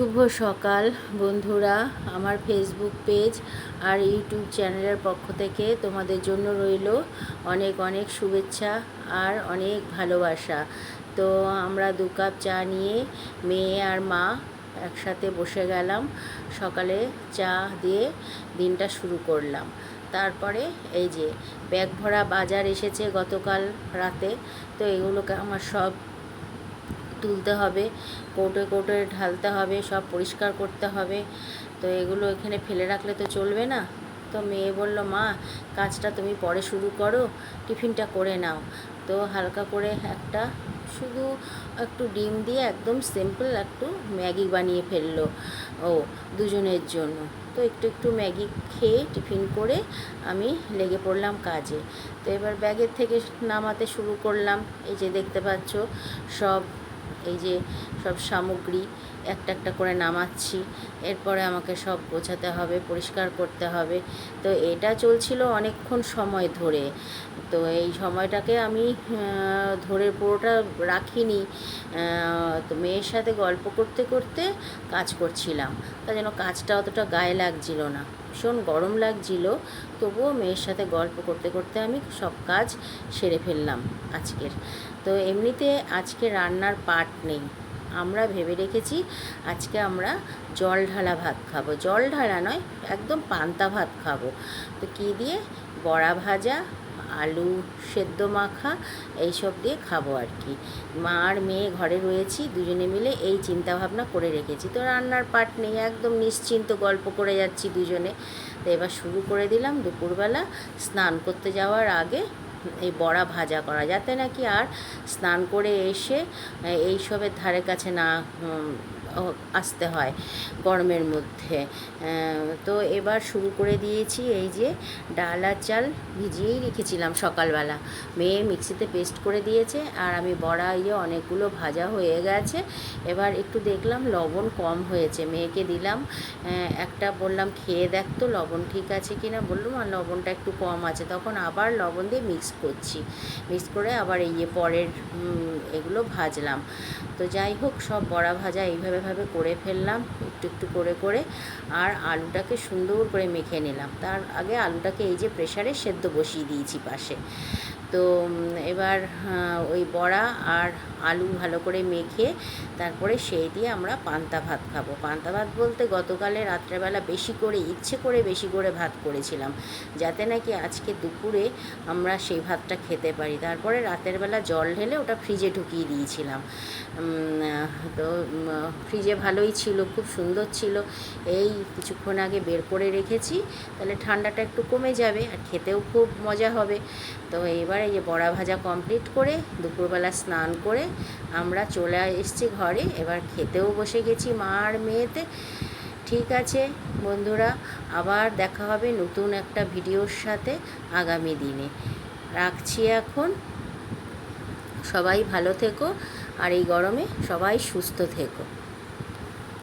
শুভ সকাল বন্ধুরা, আমার ফেসবুক পেজ আর ইউটিউব চ্যানেলের পক্ষ থেকে তোমাদের জন্য রইল অনেক অনেক শুভেচ্ছা আর অনেক ভালোবাসা। তো আমরা দু কাপ চা নিয়ে মেয়ে আর মা একসাথে বসে গেলাম। সকালে চা দিয়ে দিনটা শুরু করলাম। তারপরে এই যে ব্যাগ ভরা বাজার এসেছে গতকাল রাতে, তো এগুলোকে আমার সব তুলতে হবে, কৌটোয় কৌটোয় ঢালতে হবে, সব পরিষ্কার করতে হবে। তো এগুলো এখানে ফেলে রাখলে তো চলবে না। তো মেয়ে বলল, মা, কাজটা তুমি পরে শুরু করো, টিফিনটা করে নাও। তো হালকা করে একটা, শুধু একটু ডিম দিয়ে একদম সিম্পল একটু ম্যাগি বানিয়ে ফেলল ও দুজনের জন্য। তো একটু একটু ম্যাগি খেয়ে টিফিন করে আমি লেগে পড়লাম কাজে। তো এবার ব্যাগের থেকে নামাতে শুরু করলাম। এই যে দেখতে পাচ্ছ, সব এই যে সব সামগ্রী, একটা একটা করে নামাচ্ছি। এরপরে আমাকে সব গোছাতে হবে, পরিষ্কার করতে হবে। তো এটা চলছিল অনেকক্ষণ সময় ধরে। তো এই সময়টাকে আমি ধরে পুরোটা রাখিনি। তো মেয়ের সাথে গল্প করতে করতে কাজ করছিলাম। তাই জন্য কাজটা অতটা গায়ে লাগছিল না। ভীষণ গরম লাগছিল। তবুও মেয়ের সাথে গল্প করতে করতে আমি সব কাজ সেরে ফেললাম আজকের। তো এমনিতে আজকে রান্নার পাট নেই। আমরা ভেবে রেখেছি আজকে আমরা জল ঢালা ভাত খাব। জল ঢালা নয়, একদম পান্তা ভাত খাব। তো কী দিয়ে? বড়া ভাজা আলু সেদ্ধ মাখা এইসব দিয়ে খাব আর কি। মা আর মেয়ে ঘরে রয়েছি, দুজনে মিলে এই চিন্তা ভাবনা করে রেখেছি। তো রান্নার পাট নেই, একদম নিশ্চিন্ত গল্প করে যাচ্ছি দুজনে। তো এবার শুরু করে দিলাম দুপুরবেলা স্নান করতে যাওয়ার আগে এই বড়া ভাজা করা, যাতে নাকি আর স্নান করে এসে এইসবের ধারে কাছে না আসতে হয় গরমের মধ্যে। তো এবার শুরু করে দিয়েছি এই যে ডাল আর চাল ভিজিয়েই রেখেছিলাম সকালবেলা। মেয়ে মিক্সিতে পেস্ট করে দিয়েছে আর আমি বড়া ইয়ে অনেকগুলো ভাজা হয়ে গেছে। এবার একটু দেখলাম লবণ কম হয়েছে। মেয়েকে দিলাম একটা বললাম, খেয়ে দেখ তো লবণ ঠিক আছে কি না বললাম, আর লবণটা একটু কম আছে। তখন আবার লবণ দিয়ে মিক্স করছি। মিক্স করে আবার এই পরের এগুলো ভাজলাম। তো যাই হোক, সব বড়া ভাজা এইভাবেভাবে করে ফেললাম, একটু একটু করে করে, আর আলুটাকে সুন্দর করে মেখে নিলাম। তার আগে আলুটাকে এই যে প্রেশারে সেদ্ধ বসিয়ে দিয়েছি পাশে। তো এবার ওই বড়া আর আলু ভালো করে মেখে তারপরে সেই দিয়ে আমরা পান্তা ভাত খাব। পান্তা ভাত বলতে গতকালে রাত্রেবেলা বেশি করে, ইচ্ছে করে বেশি করে ভাত করেছিলাম, যাতে নাকি আজকে দুপুরে আমরা সেই ভাতটা খেতে পারি। তারপরে রাতের বেলা জল ঢেলে ওটা ফ্রিজে ঢুকিয়ে দিয়েছিলাম। তো ফ্রিজে ভালোই ছিল, খুব সুন্দর ছিল। এই কিছুক্ষণ আগে বের করে রেখেছি, তাহলে ঠান্ডাটা একটু কমে যাবে আর খেতেও খুব মজা হবে। তো এবার এই যে বড়া ভাজা কমপ্লিট করে দুপুরবেলা স্নান করে আমরা চলে এসেছি ঘরে। এবার খেতেও বসে গেছি মা আর মেয়েতে। ঠিক আছে বন্ধুরা, আবার দেখা হবে নতুন একটা ভিডিওর সাথে আগামী দিনে। রাখছি এখন। সবাই ভালো থেকো আর এই গরমে সবাই সুস্থ থেকো।